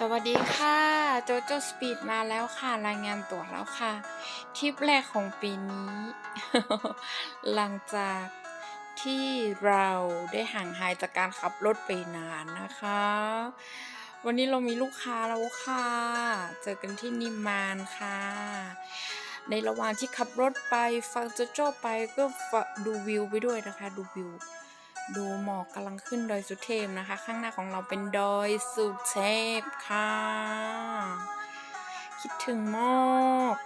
สวัสดีค่ะโจโจสปีดมาแล้วค่ะ รายงานตัวแล้วค่ะทริปแรกของปีนี้ หลังจากที่เราได้ห่างหายจากการขับรถไปนานนะคะ วันนี้เรามีลูกค้าแล้วค่ะ เจอกันที่นิมานค่ะ ในระหว่างที่ขับรถไปฟังโจโจไปก็ดูวิวไปด้วยนะคะ ดูวิว ดูหมอกกำลังขึ้นดอยสุเทพนะคะ ข้างหน้าของเราเป็นดอยสุเทพค่ะ คิดถึงมาก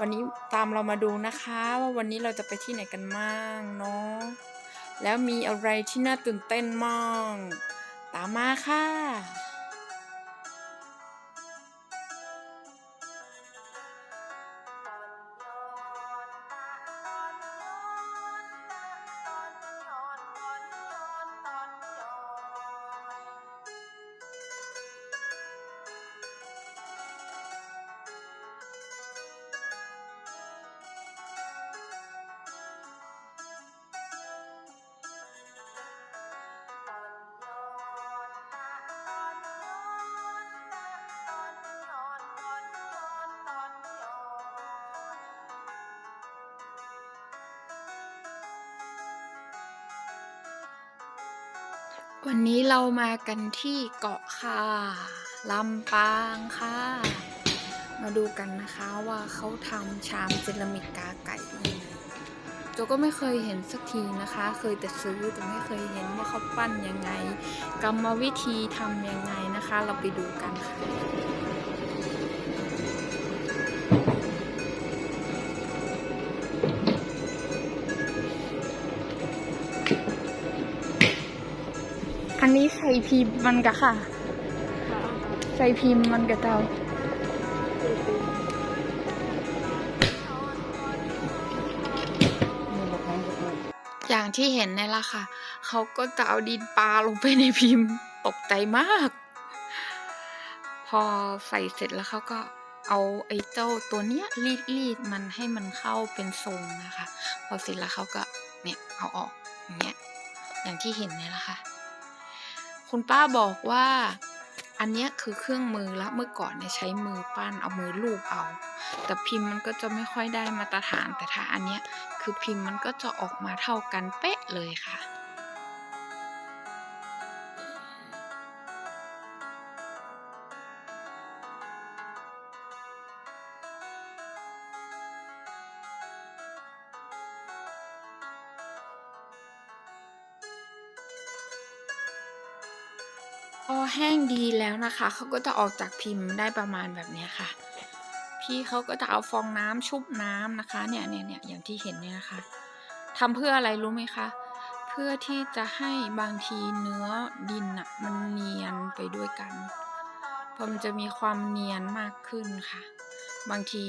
วันนี้ตามเรามาดูนะคะ ว่าวันนี้เราจะไปที่ไหนกันบ้างเนาะแล้วมีอะไรที่น่าตื่นเต้นมั่งตามมาค่ะ วันนี้เรามากันที่เกาะค่ะลำปางค่ะ มาดูกันนะคะว่าเขาทำชามเซรามิกกาไก่ยังไงโจก็ไม่เคยเห็นสักทีนะคะ เคยแต่ซื้อแต่ไม่เคยเห็นว่าเขาปั้นยังไง กรรมวิธีทำยังไงนะคะ เราไปดูกันค่ะ ส่พิมพ์มันกะค่ะ ใส่พิมพ์มันกะเจ้าอย่างที่เห็นเนี่ยละค่ะ เขาก็จะเอาดินปลาลงไปในพิมพ์ ตกใจมาก พอใส่เสร็จแล้วเขาก็เอาไอ้เจ้าตัวเนี้ยรีดรีดมันให้มันเข้าเป็นทรงนะคะ พอเสร็จแล้วเขาก็เนี่ยเอาออกอย่างเงี้ยอย่างที่เห็นเนี่ยละค่ะ คุณป้าบอกว่า อันเนี้ยคือเครื่องมือละเมื่อก่อนเนี่ยใช้มือปั้นเอามือลูบเอา แต่พิมพ์มันก็จะไม่ค่อยได้มาตรฐานแต่ถ้าอันเนี้ยคือพิมพ์มันก็จะออกมาเท่ากันเป๊ะเลยค่ะ อแห้งดีแล้วนะคะ เขาก็จะออกจากพิมพ์ได้ประมาณแบบนี้ค่ะ พี่เขาก็จะเอาฟองน้ำชุบน้ำนะคะ เนี่ยเนี่ยเนี่ยอย่างที่เห็นเนี่ยนะคะทำเพื่ออะไรรู้ไหมคะ เพื่อที่จะให้บางทีเนื้อดินอะมันเนียนไปด้วยกันเพราะมันจะมีความเนียนมากขึ้นค่ะ บางที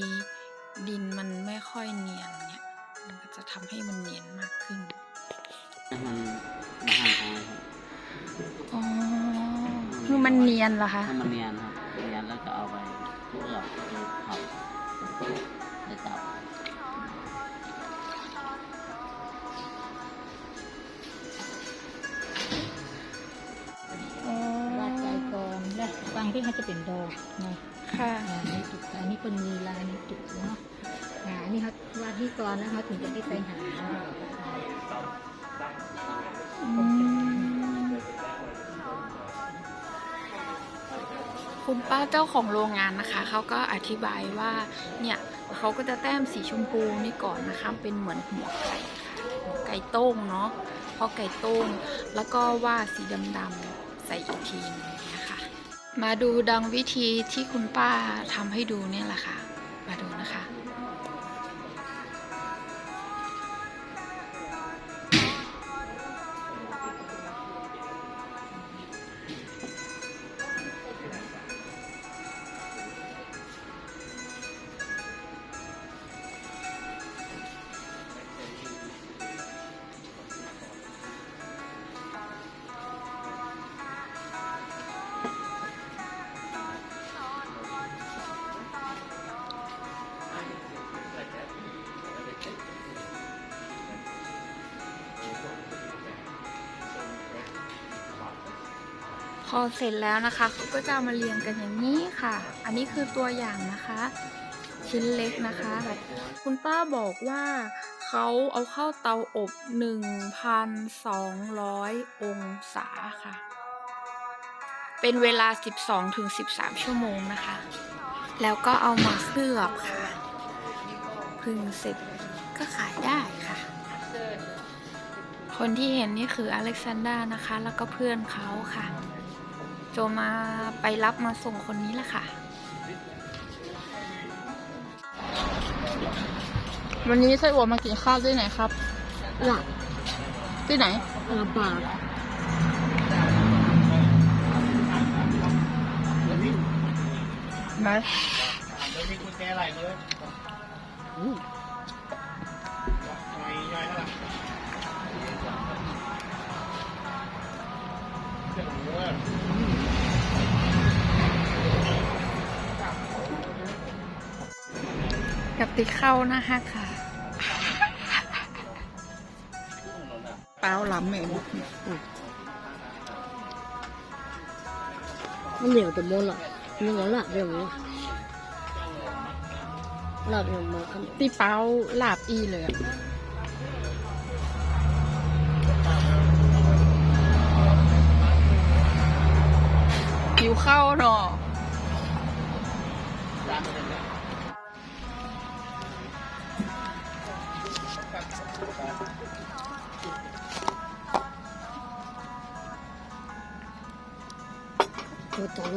ดินมันไม่ค่อยเนียนเนี่ยมันก็จะทำให้มันเนียนมากขึ้นมันมันอ๋อ คือมันเนียนเหรอคะถ้ามันเนียนครับเนียนแล้วก็เอาไปเคลือบหรือเผาในเตาอ๋อวาดใจก่อนแล้วฟังที่เขาจะเป็นดอกไงค่ะ อ่านี่จุดอันนี้เป็นมีลายในจุดเนาะอ่าอันนี้เขาวาดที่ก่อนแล้วเขาถึงจะได้ไปหา อืม คุณป้าเจ้าของโรงงานนะคะเขาก็อธิบายว่าเนี่ยเขาก็จะแต้มสีชมพูนี่ก่อนนะคะ เป็นเหมือนหัวไก่ค่ะไก่โต้งเนาะพอไก่โต้งแล้วก็ว่าดสีดำๆใส่อีกทีนึงนะคะมาดูดังวิธีที่คุณป้าทำให้ดูเนี่ยแหละค่ะ มาดูนะคะ พอเสร็จแล้วนะคะเขาก็จะมาเรียงกันอย่างนี้ค่ะ อันนี้คือตัวอย่างนะคะ ชิ้นเล็กนะคะ คุณป้าบอกว่าเขาเอาเข้าเตาอบ 1,200 องศาค่ะ เป็นเวลา 12-13 ชั่วโมงนะคะ แล้วก็เอามาเคลือบค่ะพึ่งเสร็จก็ขายได้ค่ะ คนที่เห็นนี่คืออเล็กซานดรานะคะ แล้วก็เพื่อนเขาค่ะ โจมาไปรับมาส่งคนนี้แหละค่ะ วันนี้ไส้อั่วมากินข้าวที่ไหนครับ หลับที่ไหนลำบากไหนแล้วมีกุญแจอะไรมาเลย ติเข้านะฮะค่ะเปล่าหล้ำเองมันเหนียวแต่โมละเนื้อหลับเดี๋ยวนี้หลับอย่างมากันตีเปล่าลาบอีเลยอะผิวเข้าเนาะ ตัวจัง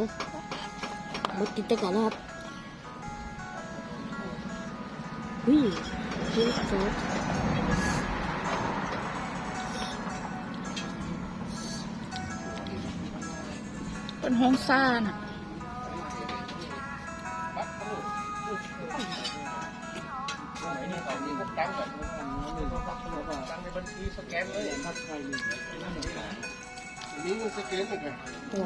หมดกินแต่ก่อนนะครับเฮ้ยเฮ้ยโจ๊กเป็นห้องซ่าน่ะตั้งแบบตั้งในบัญชีสแกนเลยครับใครมีนี่มันสแกนไปไงตัว